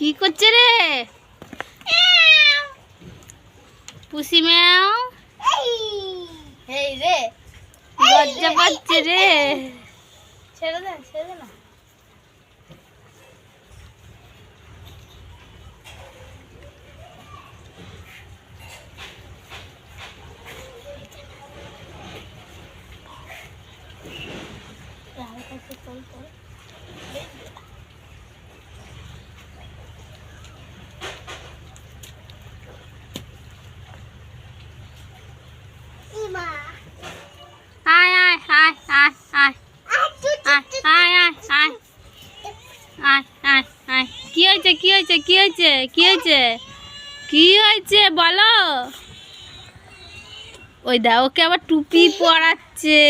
কি করছে রে? পুষি ম্যাও? এই রে লজ্জা পাচ্ছে রে। ছেড়ে দে ছেড়ে না। কি হয়েছে কি হয়েছে কি হয়েছে কি হয়েছে? কি হয়েছে বলো? ওই দা ওকে আবার টুপি পরাচ্ছে।